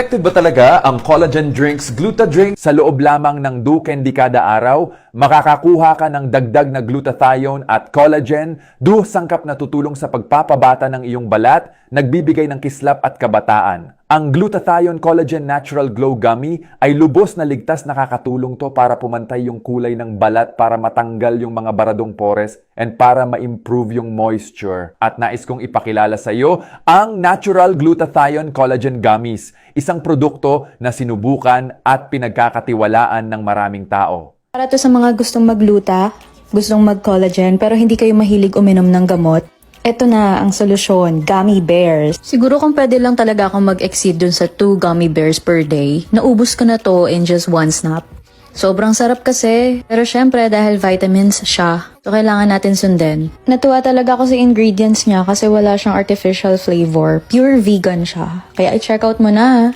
Effective ba talaga ang collagen drinks Glutadrink sa loob lamang ng 2 candy kada araw? Makakakuha ka ng dagdag na glutathione at collagen, do sangkap na tutulong sa pagpapabata ng iyong balat, nagbibigay ng kislap at kabataan. Ang Glutathione Collagen Natural Glow Gummy ay lubos na ligtas nakakatulong to para pumantay yung kulay ng balat para matanggal yung mga baradong pores and para ma-improve yung moisture. At nais kong ipakilala sa iyo ang Natural Glutathione Collagen Gummies, isang produkto na sinubukan at pinagkakatiwalaan ng maraming tao. Para to sa mga gustong magluta, gustong mag-collagen, pero hindi kayo mahilig uminom ng gamot. Ito na ang solusyon, gummy bears. Siguro kung pwede lang talaga akong mag-exceed dun sa 2 gummy bears per day, naubos ko na to in just one snap. Sobrang sarap kasi, pero syempre dahil vitamins siya, so kailangan natin sundin. Natuwa talaga ako sa ingredients niya kasi wala siyang artificial flavor. Pure vegan siya. Kaya i-check out mo na.